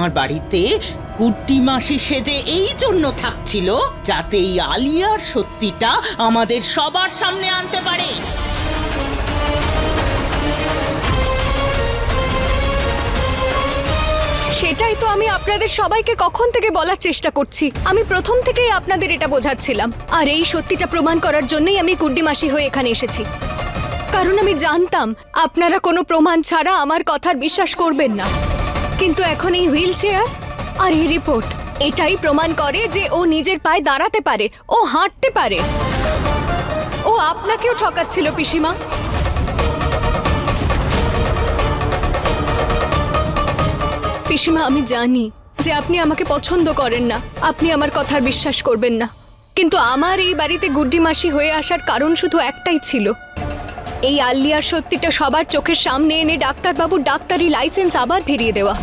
আমার বাড়িতে কুট্টি মাসি সেজে এই জন্য থাকছিল যাতে এই আলিয়ার সত্যিটা আমাদের সবার সামনে আনতে পারে। সেটাই তো আমি আপনাদের সবাইকে কখন থেকে বলার চেষ্টা করছি। আমি প্রথম থেকেই আপনাদের এটা বোঝাচ্ছিলাম। আর এই সত্যিটা প্রমাণ করার জন্যই আমি কুড্ডি মাসি হয়ে এখানে এসেছি। কারণ আমি জানতাম, আপনারা কোনো প্রমাণ ছাড়া আমার কথার বিশ্বাস করবেন না। কিন্তু এখন এই হুইল চেয়ার আর এই রিপোর্ট, এটাই প্রমাণ করে যে ও নিজের পায়ে দাঁড়াতে পারে, ও হাঁটতে পারে। ও আপনাকেও ঠকাচ্ছিল, পিসিমা। পিসিমা, আমি জানি যে আপনি আমাকে পছন্দ করেন না, আপনি আমার কথার বিশ্বাস করবেন না। কিন্তু আমার এই বাড়িতে গুড্ডি মাসি হয়ে আসার কারণ শুধু একটাই ছিল। এই আল্লিয়ার সত্যিটা সবার চোখের সামনে এনে ডাক্তারবাবুর ডাক্তারি লাইসেন্স আবার ফিরিয়ে দেওয়া।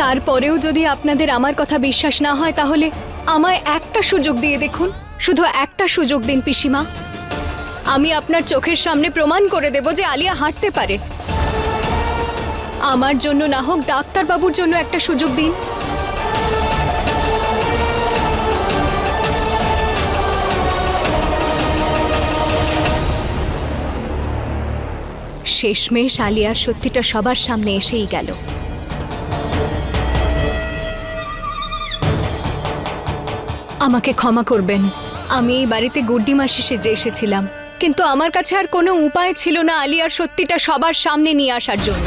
তারপরেও যদি আপনাদের আমার কথা বিশ্বাস না হয় তাহলে আমায় একটা সুযোগ দিয়ে দেখুন, শুধু একটা সুযোগ দিন পিসিমা। আমি আপনার চোখের সামনে প্রমাণ করে দেব যে আলিয়া হাঁটতে পারে। আমার জন্য না হোক ডাক্তারবাবুর জন্য একটা সুযোগ দিন। শেষমেশ আলিয়ার সত্যিটা সবার সামনে এসেই গেল। আমাকে ক্ষমা করবেন। আমি এই বাড়িতে গুড্ডি মাসি সেজে এসেছিলাম। কিন্তু আমার কাছে আর কোনো উপায় ছিল না আলিয়ার সত্যিটা সবার সামনে নিয়ে আসার জন্য।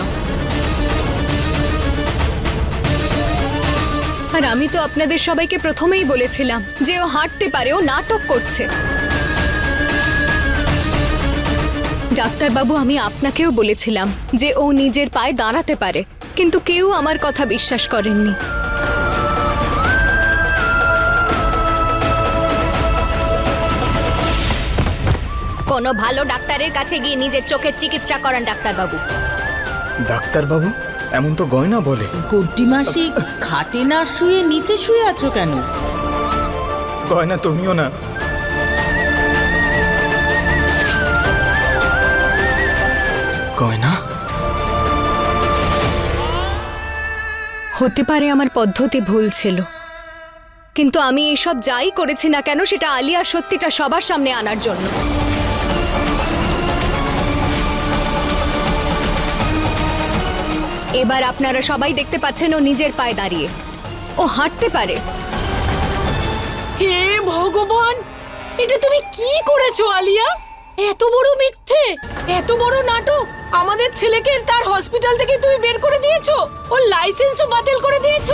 আর আমি তো আপনাদের সবাইকে প্রথমেই বলেছিলাম যে ও হাঁটতে পারে, ও নাটক করছে। ডাক্তারবাবু আমি আপনাকেও বলেছিলাম যে ও নিজের পায়ে দাঁড়াতে পারে কিন্তু কেউ আমার কথা বিশ্বাস করেননি। কোনো ভালো ডাক্তারের কাছে গিয়ে নিজের চোখের চিকিৎসা করান ডাক্তারবাবু। ডাক্তারবাবু এমন তো গয়না বলে। কুট্টি মাসি খাটে না শুয়ে নিচে শুয়ে আছো কেন? গয়না তুমিও না হতে পারে আমার পদ্ধতি ভুল ছিল। কিন্তু আমি এসব যাই করেছি না কেন সেটা আলিয়ার সত্যিটা সবার সামনে আনার জন্য। এবার আপনারা সবাই দেখতে পাচ্ছেন ও নিজের পায়ে দাঁড়িয়ে। ও হাঁটতে পারে। হে ভগবান! এটা তুমি কি করেছ, আলিয়া? এত বড় মিথ্যে! এত বড় নাটক? আমাদের ছেলেকে তার হসপিটাল থেকে তুমি বের করে দিয়েছ? ওর লাইসেন্সও বাতিল করে দিয়েছ?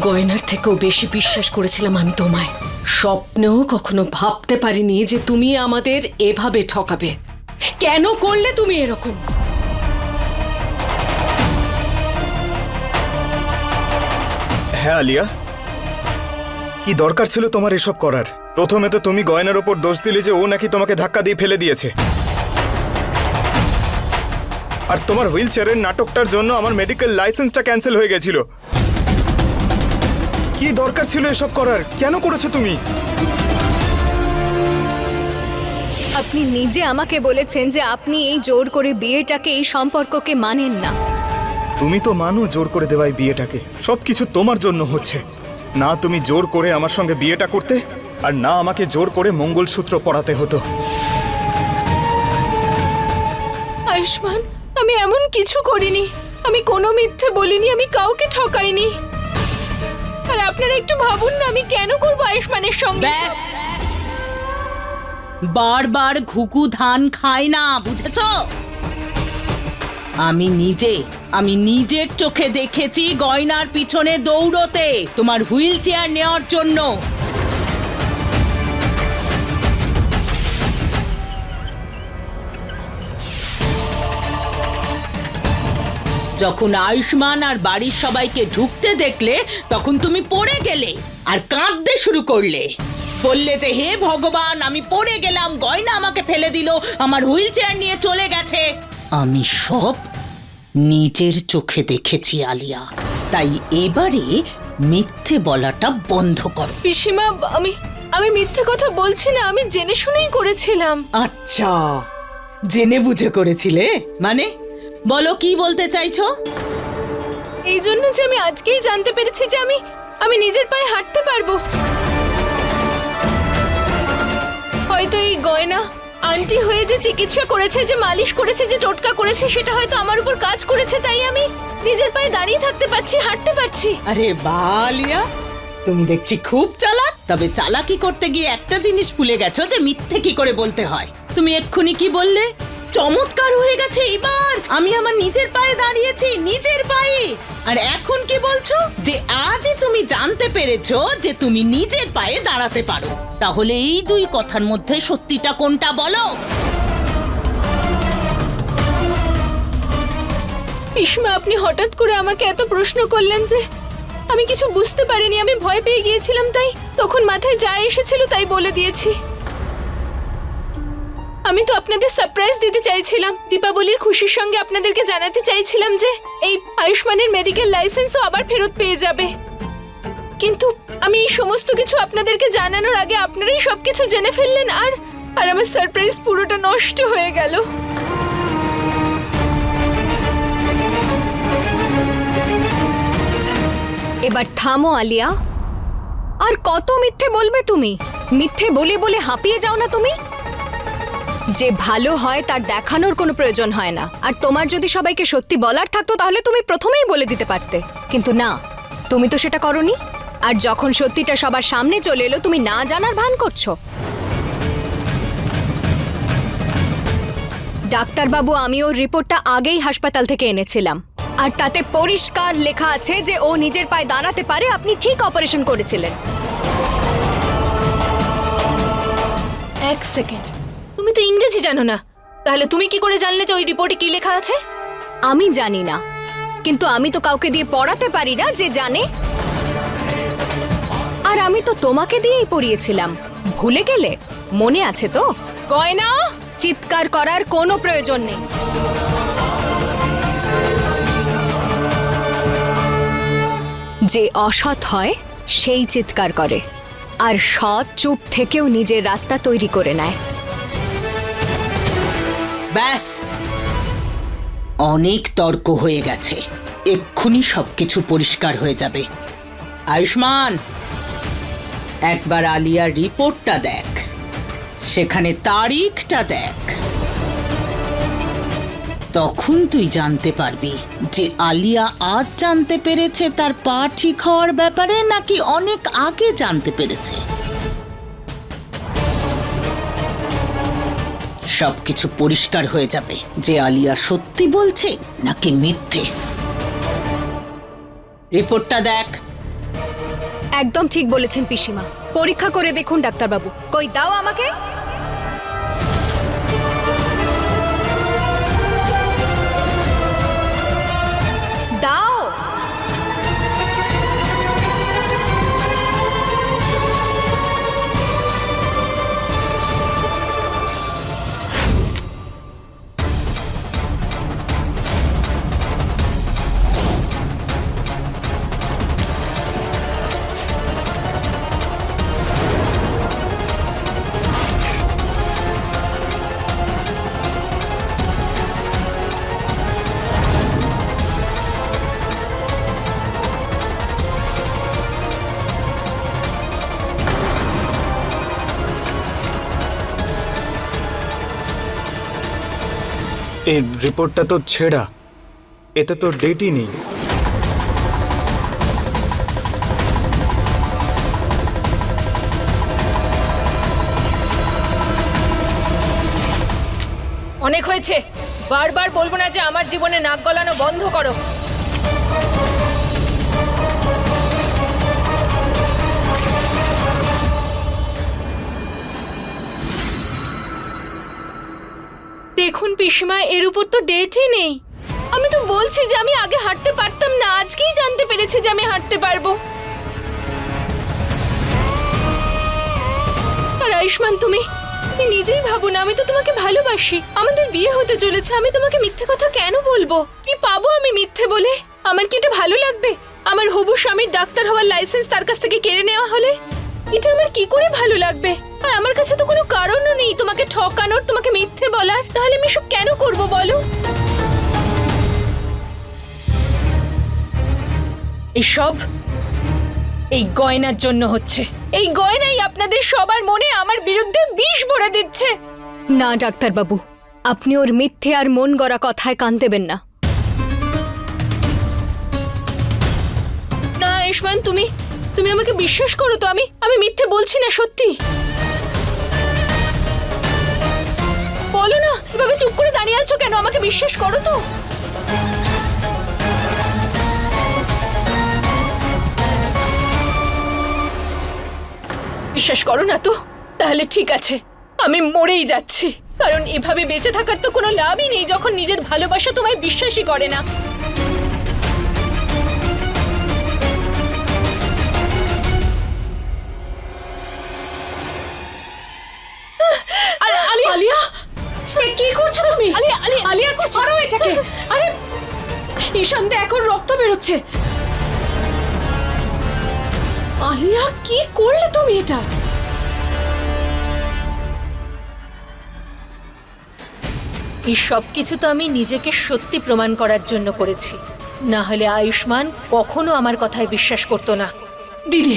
গয়নার থেকেও বেশি বিশ্বাস করেছিলাম আমি তোমায়। স্বপ্নেও কখনো ভাবতে পারিনি যে তুমি আমাদের এভাবে ঠকাবে। কেন করলে তুমি এরকম? হ্যাঁ আলিয়া। কি দরকার ছিল তোমার এসব করার? প্রথমে তো তুমি গয়নার ওপর দোষ দিলে যে ও নাকি তোমাকে ধাক্কা দিয়ে ফেলে দিয়েছে। আর তোমার হুইল চেয়ারের নাটকটার জন্য আমার মেডিকেল লাইসেন্সটা ক্যান্সেল হয়ে গেছিল। কি দরকার ছিল এসব করার? কেন করেছ তুমি? আপনি নিজে আমাকে বলেছেন যে আপনি এই জোর করে বিয়েটাকে এই সম্পর্ককে মানেন না। তুমি তো মানো জোর করে দেওয়াই বিয়েটাকে। সবকিছু তোমার জন্য হচ্ছে। না তুমি জোর করে আমার সঙ্গে বিয়েটা করতে আর না আমাকে জোর করে মঙ্গলসূত্র পড়াতে হতো। আয়ুষ্মান আমি এমন কিছু করিনি। আমি কোনো মিথ্যে বলিনি আমি কাউকে ঠকাইনি। আর আপনারা একটু ভাবুন না, আমি কেন করব আয়ুষ্মানের সঙ্গে? বারবার ঘুঘু ধান খায় না, বুঝেছ? আমি নিজে, আমি নিজের চোখে দেখেছি গয়নার পিছনে দৌড়তে, তোমার হুইল চেয়ার নেওয়ার জন্য। যখন আয়ুষ্মান আর বাড়ির সবাইকে ঢুকতে দেখলে তখন তুমি পড়ে গেলে আর কাঁদতে শুরু করলে। বললে যে হে ভগবান আমি পড়ে গেলাম গয়না আমাকে ফেলে দিল আমার হুইল চেয়ার নিয়ে চলে গেছে। আমি সব নিজের চোখে দেখেছি আলিয়া। তাই এবারে মিথ্যে বলাটা বন্ধ করো। পিসিমা আমি আমি মিথ্যে কথা বলছি না আমি জেনে শুনেই করেছিলাম। আচ্ছা জেনে বুঝে করেছিলে? মানে বলো কি বলতে চাইছো? এই জন্য যে আমি আজকেই জানতে পেরেছি যে আমি আমি নিজের পায়ে হাঁটতে পারব। হয়তো এই গয়না আন্টি হয়ে যে চিকিৎসা করেছে যে মালিশ করেছে যে টোটকা করেছে সেটা হয়তো আমার উপর কাজ করেছে তাই আমি নিজের পায়ে দাঁড়িয়ে থাকতে পারছি হাঁটতে পারছি। আরে বালিয়া তুমি দেখছি খুব চালাক। তবে চালাকি করতে গিয়ে একটা জিনিস ভুলে গেছো যে মিথ্যে কি করে বলতে হয়? তুমি এক্ষুনি কি বললে? চমৎকার হয়ে গেছে এবার। আমি আমার নিজের পায়ে দাঁড়িয়েছি, নিজের পায়ে। আর এখন কি বলছো? যে আজই তুমি জানতে পেরেছ যে তুমি নিজের পায়ে দাঁড়াতে পারো। তাহলে এই দুই কথার মধ্যে সত্যিটা কোনটা বলো? পিসমা আপনি হঠাৎ করে আমাকে এত প্রশ্ন করলেন যে আমি কিছু বুঝতে পারিনি, আমি ভয় পেয়ে গিয়েছিলাম তাই। তখন মাথায় যা এসেছিল তাই বলে দিয়েছি। আমি তো আপনাদের সারপ্রাইজ দিতে চাইছিলাম। দীপাবলির খুশির সঙ্গে আপনাদেরকে জানাতে চাইছিলাম যে এই আয়ুষ্মানের মেডিকেল লাইসেন্সও আবার ফেরত পেয়ে যাবে। কিন্তু আমি এই সমস্ত কিছু আপনাদেরকে জানানোর আগে আপনারাই সব কিছু জেনে ফেললেন আর আর আমার সারপ্রাইজ পুরোটা নষ্ট হয়ে গেল। এবার থামো, আলিয়া। আর কত মিথ্যে বলবে তুমি? মিথ্যে বলে বলে হাঁপিয়ে যাও না তুমি? যে ভালো হয় তার দেখানোর কোনো প্রয়োজন হয় না। আর তোমার যদি সবাইকে সত্যি বলার থাকতো, তাহলে তুমি প্রথমেই বলে দিতে পারতে। কিন্তু না, তুমি তো সেটা করনি। আর যখন সত্যিটা সবার সামনে চলে এলো, তুমি না জানার ভান করছ। ডাক্তারবাবু, আমি ওর রিপোর্টটা আগেই হাসপাতাল থেকে এনেছিলাম। আর তাতে পরিষ্কার লেখা আছে যে, ও নিজের পায়ে দাঁড়াতে পারে, আপনি ঠিক অপারেশন করেছিলেন। এক সেকেন্ড। তুমি তো ইংরেজি জানো না। তাহলে তুমি কি করে জানলে যে ওই রিপোর্টে কি লেখা আছে? আমি জানি না। কিন্তু আমি তো কাউকে দিয়ে পড়াতে পারি না যে জানে। আর আমি তো তোমাকে দিয়েই পড়িয়েছিলাম। ভুলে গেলে? মনে আছে তো? গয়না? চিৎকার করার কোনো প্রয়োজন নেই। যে অসৎ হয় সেই চিৎকার করে। আর সৎ চুপ থেকেও নিজের রাস্তা তৈরি করে নেয়। ব্যাস। অনেক তর্ক হয়ে গেছে। এক্ষুনি সবকিছু পরিষ্কার হয়ে যাবে। আয়ুষ্মান, একবার আলিয়ার রিপোর্টটা দেখ। সেখানে তারিখটা দেখ। তখন তুই জানতে পারবি যে আলিয়া আজ জানতে পেরেছে তার পা ঠিক হওয়ার ব্যাপারে নাকি অনেক আগে জানতে পেরেছে। সবকিছু পরিষ্কার হয়ে যাবে। যে আলিয়া সত্যি বলছে, নাকি মিথ্যে? রিপোর্টটা দেখ। একদম ঠিক বলেছেন পিসিমা। পরীক্ষা করে দেখুন, ডাক্তারবাবু। কই, দাও আমাকে। রিপোর্টটা তো ছেঁড়া। এতে তো ডেটই নেই। অনেক হয়েছে। বারবার বলব না যে আমার জীবনে নাক গলানো বন্ধ করো। দেখুন পিসমা, এর উপর তো ডেটই নেই। আমি তো বলছি যে আমি আগে হাঁটতে পারতাম না, আজকেই জানতে পেরেছি যে আমি হাঁটতে পারব। আয়ুষ্মান, তুমি তুমি নিজেই ভাবো না, আমি তো তোমাকে ভালোবাসি। আমাদের বিয়ে হতে চলেছে, আমি তোমাকে মিথ্যে কথা কেন বলব? কি পাবো আমি মিথ্যে বলে? আমার কি এটা ভালো লাগবে? আমার হবু স্বামীর ডাক্তার হওয়ার লাইসেন্স তার কাছ থেকে কেড়ে নেওয়া হলে? এটা আমার কি করে ভালো লাগবে? আর আমার কাছে তো কোনো তোমাকে ঠকানোর তোমাকে মিথ্যে বলার তাহলে আমি সব কেন করব বলো? এসব এই গয়নার জন্য হচ্ছে। এই গয়নাই আপনাদের সবার মনে আমার বিরুদ্ধে বিষ ভরে দিচ্ছে। না ডাক্তারবাবু আপনি ওর মিথ্যে আর মন গড়া কথায় কান দেবেন না। না আয়ুষ্মান তুমি তুমি আমাকে বিশ্বাস করো তো আমি আমি মিথ্যে বলছি না সত্যি। দাঁড়িয়ে আছো কেন? আমাকে বিশ্বাস করো তো। বিশ্বাস করো না তো? তাহলে ঠিক আছে। আমি মরেই যাচ্ছি। কারণ এভাবে বেঁচে থাকার তো কোনো লাভই নেই যখন নিজের ভালোবাসা তোমায় বিশ্বাসই করে না। এটাকে আরে ঈশান এখন রক্ত বেরোচ্ছে। আলিয়া কি করলে তুমি এটা? এই সব কিছু তো আমি নিজেকে সত্যি প্রমাণ করার জন্য করেছি। না হলে আয়ুষ্মান কখনো আমার কথায় বিশ্বাস করতো না। দিদি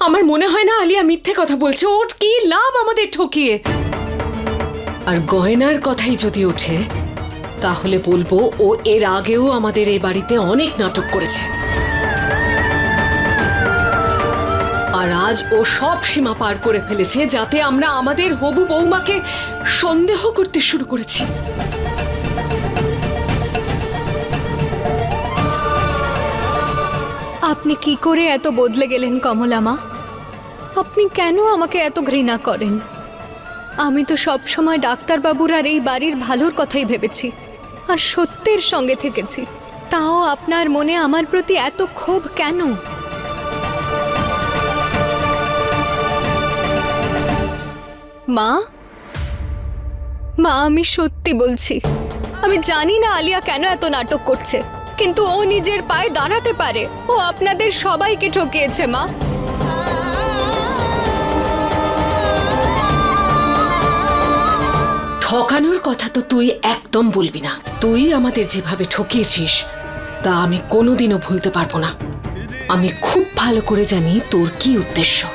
আমার মনে হয় না আলিয়া মিথ্যে কথা বলছে। ওর কি লাভ আমাদের ঠকিয়ে? আর গয়নার কথাই যদি ওঠে তাহলে বলব, ও এর আগেও আমাদের এই বাড়িতে অনেক নাটক করেছে। আর আজ ও সব সীমা পার করে ফেলেছে যাতে আমরা আমাদের হবু বৌমাকে সন্দেহ করতে শুরু করেছি। আপনি কি করে এত বদলে গেলেন কমলা মা? আপনি কেন আমাকে এত ঘৃণা করেন? আমি তো সব সময় ডাক্তারবাবুর আর এই বাড়ির ভালোর কথাই ভেবেছি। আর সত্যের সঙ্গে থেকেছি। তাও আপনার মনে আমার প্রতি এত ক্ষোভ কেন? মা? মা, আমি সত্যি বলছি। আমি জানি না আলিয়া কেন এত নাটক করছে, কিন্তু ও নিজের পায়ে দাঁড়াতে পারে। ও আপনাদের সবাইকে ঠকিয়েছে, মা। ঠকানোর কথা তো তুই একদম বলবি না। তুই আমাদের যেভাবে ঠকিয়েছিস, তা আমি কোনোদিনও ভুলতে পারব না। আমি খুব ভালো করে জানি তোর কি উদ্দেশ্য।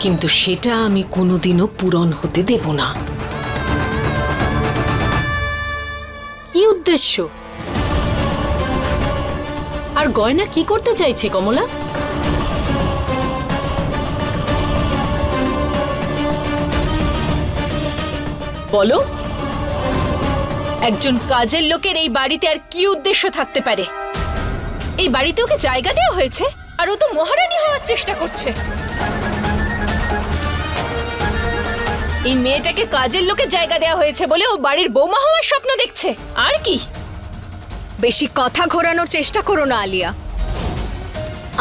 কিন্তু সেটা আমি কোনোদিনও পূরণ হতে দেব না। কি উদ্দেশ্য? আর গয়না কি করতে চাইছে কমলা? বলো। একজন কাজের লোকের এই বাড়িতে আর কি উদ্দেশ্য থাকতে পারে? এই বাড়িতে ওকে জায়গা দেওয়া হয়েছে আর ও তো মহারানী হওয়ার চেষ্টা করছে। এই মেয়েটাকে কাজের লোকের জায়গা দেওয়া হয়েছে বলে ও বাড়ির বৌমা হওয়ার স্বপ্ন দেখছে। আর কি? বেশি কথা ঘোরানোর চেষ্টা করো না আলিয়া।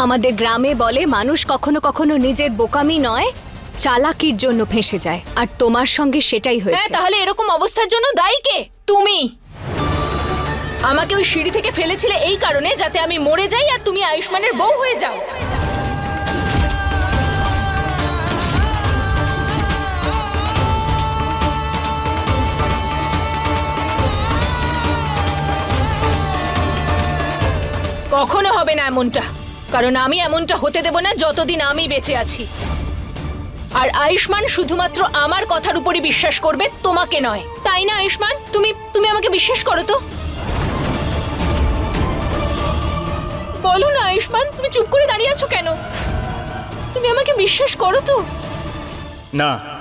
আমাদের গ্রামে বলে মানুষ কখনো কখনো নিজের বোকামি নয় চালাকির জন্য ফেঁসে যায়। আর তোমার সঙ্গে সেটাই হ্যাঁ হয়েছে। তাহলে এরকম অবস্থার জন্য দায়ী কে? তুমি! আমাকে ওই সিঁড়ি থেকে ফেলেছিলে এই কারণে যাতে আমি মরে যাই আর তুমি আয়ুষ্মানের বউ হয়ে যাও। কখনো হবে না এমনটা, কারণ আমি এমনটা হতে দেব না যতদিন আমি বেঁচে আছি। আর আয়ুষ্মান শুধুমাত্র আমার কথার উপরই বিশ্বাস করবে, তোমাকে নয়। তাই না, আয়ুষ্মান? তুমি তুমি আমাকে বিশ্বাস করো তো। বলো না, আয়ুষ্মান, তুমি চুপ করে দাঁড়িয়ে আছো কেন? তুমি আমাকে বিশ্বাস করো তো। না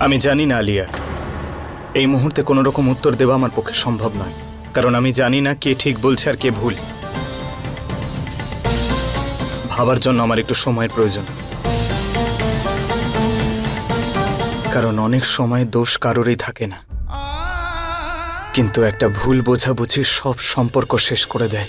আমি জানি না, আলিয়া। এই মুহূর্তে কোনো রকম উত্তর দেওয়া আমার পক্ষে সম্ভব নয়, কারণ আমি জানি না কে ঠিক বলছে আর কে ভুল। ভাবার জন্য আমার একটু সময়ের প্রয়োজন। কারণ অনেক সময় দোষ কারোরই থাকে না। কিন্তু একটা ভুল বোঝাবুঝি সব সম্পর্ক শেষ করে দেয়।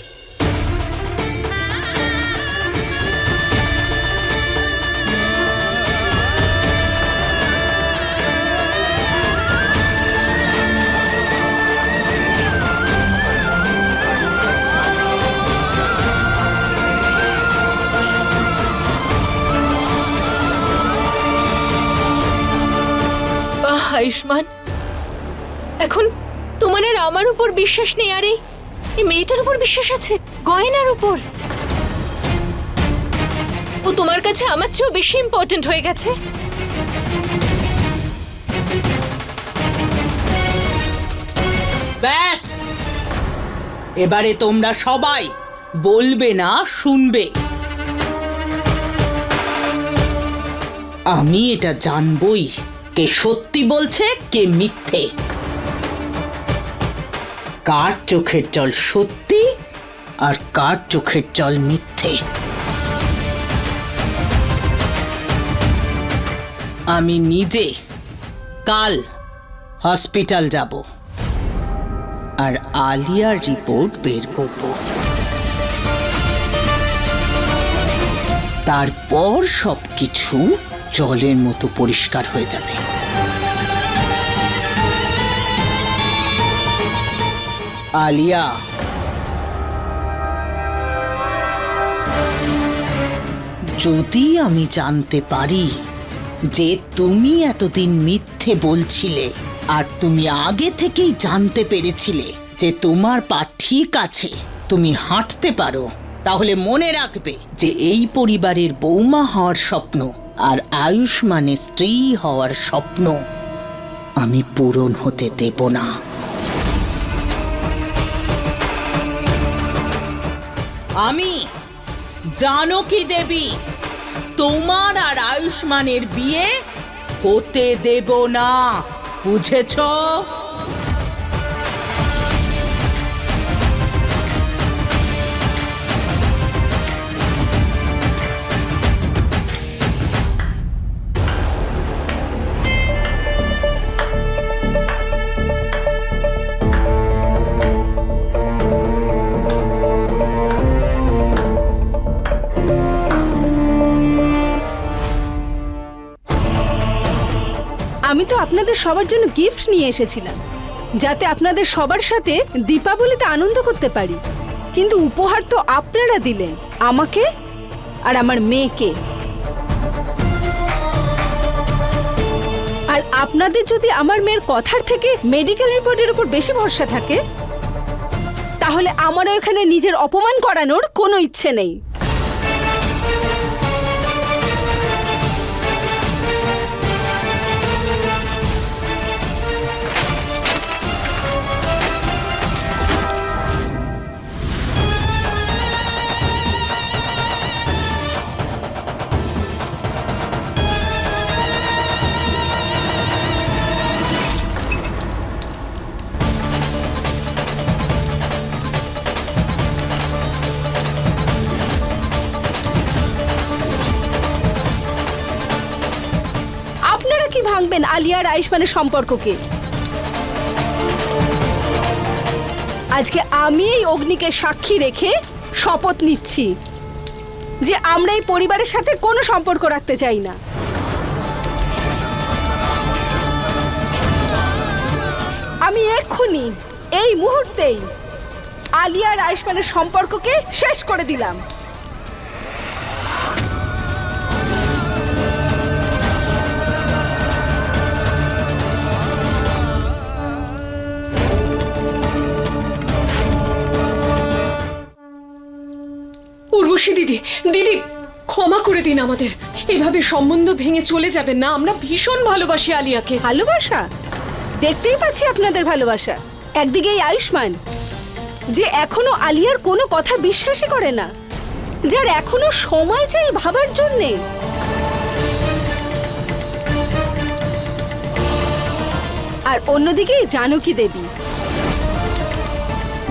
আয়ুষ্মান। এখন তোমার আর আমার উপর বিশ্বাস নেই, আরে? এই মেয়েটার উপর বিশ্বাস আছে, গয়নার উপর। ও তোমার কাছে আমার চেয়েও বেশি ইম্পর্ট্যান্ট হয়ে গেছে। ব্যাস। এবারে তোমরা সবাই বলবে না, শুনবে। আমি এটা জানবই। কে সত্যি বলছে, কে মিথ্যে। কার চোখের জল সত্যি আর কার চোখের জল মিথ্যে? আমি নিজে কাল হসপিটাল যাব আর আলিয়ার রিপোর্ট বের করব। তারপর সবকিছু জলের মতো পরিষ্কার হয়ে যাবে। আলিয়া! যদি আমি জানতে পারি যে তুমি এতদিন মিথ্যে বলছিলে, আর তুমি আগে থেকেই জানতে পেরেছিলে যে তোমার পা ঠিক আছে, তুমি হাঁটতে পারো, তাহলে মনে রাখবে যে এই পরিবারের বৌমা হওয়ার স্বপ্ন আর আয়ুষ্মানের স্ত্রী হওয়ার স্বপ্ন আমি পূরণ হতে দেব না। আমি জানকী দেবী, তোমার আর আয়ুষ্মানের বিয়ে হতে দেব না, বুঝেছ? তো আপনাদের সবার জন্য গিফট নিয়ে এসেছিলাম, যাতে আপনাদের সবার সাথে দীপাবলিতে আনন্দ করতে পারি। কিন্তু উপহার তো আপনারা দিলেন, আমাকে আর আমার মেয়েকে। আর আপনাদের যদি আমার মেয়ের কথার থেকে মেডিকেল রিপোর্টের উপর বেশি ভরসা থাকে, তাহলে আমারও এখানে নিজের অপমান করানোর কোনো ইচ্ছে নেই। আলিয়া আর আয়ুষ্মানের সম্পর্ককে। আজকে আমি এই অগ্নিকে সাক্ষী রেখে শপথ নিচ্ছি যে আমরা এই পরিবারের সাথে কোনো সম্পর্ক রাখতে চাই না। আমি এক্ষুনি এই মুহূর্তেই আলিয়া আর আয়ুষ্মানের সম্পর্ককে শেষ করে দিলাম। উর্বশী দিদি। দিদি, ক্ষমা করে দিন আমাদের। এভাবে সম্বন্ধ ভেঙে চলে যাবেন না। আমরা ভীষণ ভালোবাসি আলিয়াকে। ভালোবাসা? দেখতেই পাচ্ছি আপনাদের ভালোবাসা। একদিকে এই আয়ুষ্মান, যে এখনও আলিয়ার কোনো কথা বিশ্বাসই করে না, যার এখনও সময় চাই ভাবার জন্যে। আর অন্যদিকে জানকী দেবী,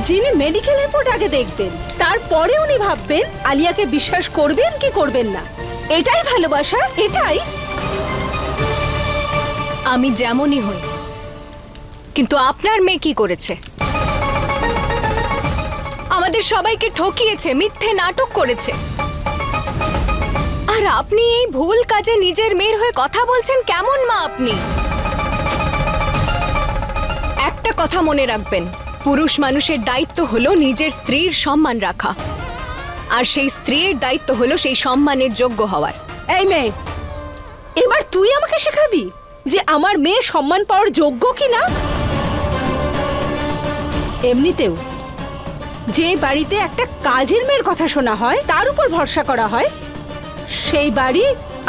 যিনি মেডিকেল রিপোর্ট আগে দেখবেন তারপরে উনি ভাববেন, আলিয়াকে বিশ্বাস করবেন কি করবেন না। এটাই ভালোবাসা, এটাই। আমি যেমনই হই, কিন্তু আপনার মেয়ে কি করেছে? আমাদের সবাইকে ঠকিয়েছে, মিথ্যে নাটক করেছে। আর আপনি এই ভুল কাজে নিজের মেয়ের হয়ে কথা বলছেন কেমন মা আপনি? একটা কথা মনে রাখবেন পুরুষ মানুষের দায়িত্ব হলো নিজের স্ত্রীর সম্মান রাখা। আর সেই স্ত্রীর দায়িত্ব হলো সেই সম্মানের যোগ্য হওয়ার। এই মেয়ে, এবার তুই আমাকে শেখাবি যে আমার মেয়ে সম্মান পাওয়ার যোগ্য কি না এমনিতেও, যে বাড়িতে একটা কাজের মেয়ের কথা শোনা হয়, তার উপর ভরসা করা হয়, সেই বাড়ি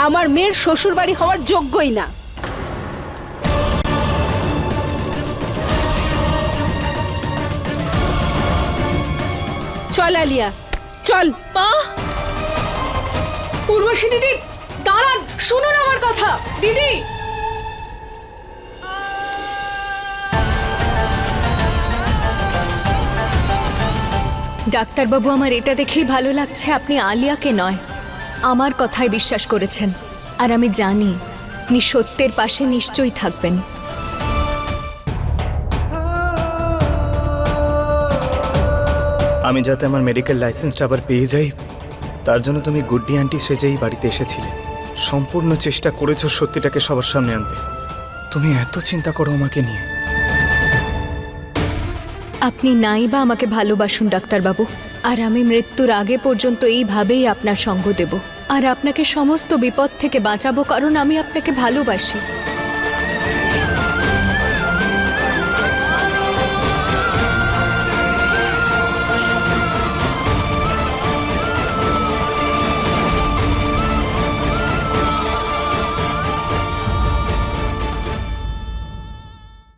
আমার মেয়ের শ্বশুর বাড়ি হওয়ার যোগ্যই না। চল আলিয়া। চল। মা! উর্বশী দিদি দাঁড়ান শুনুন আমার কথা। দিদি! ডাক্তারবাবু আমার এটা দেখেই ভালো লাগছে আপনি আলিয়াকে নয়। আমার কথায় বিশ্বাস করেছেন। আর আমি জানি আপনি সত্যের পাশে নিশ্চয়ই থাকবেন। আমি যাতে আমার মেডিকেল লাইসেন্সটা আবার পেয়ে যাই, তার জন্য তুমি গুড্ডি আন্টি সেজেই বাড়িতে এসেছিলে। সম্পূর্ণ চেষ্টা করেছ সত্যিটাকে সবার সামনে আনতে। তুমি এত চিন্তা করো আমাকে নিয়ে। আপনি নাই বা আমাকে ভালোবাসুন, ডাক্তারবাবু। আর আমি মৃত্যুর আগে পর্যন্ত এইভাবেই আপনার সঙ্গ দেব। আর আপনাকে সমস্ত বিপদ থেকে বাঁচাবো, কারণ আমি আপনাকে ভালোবাসি।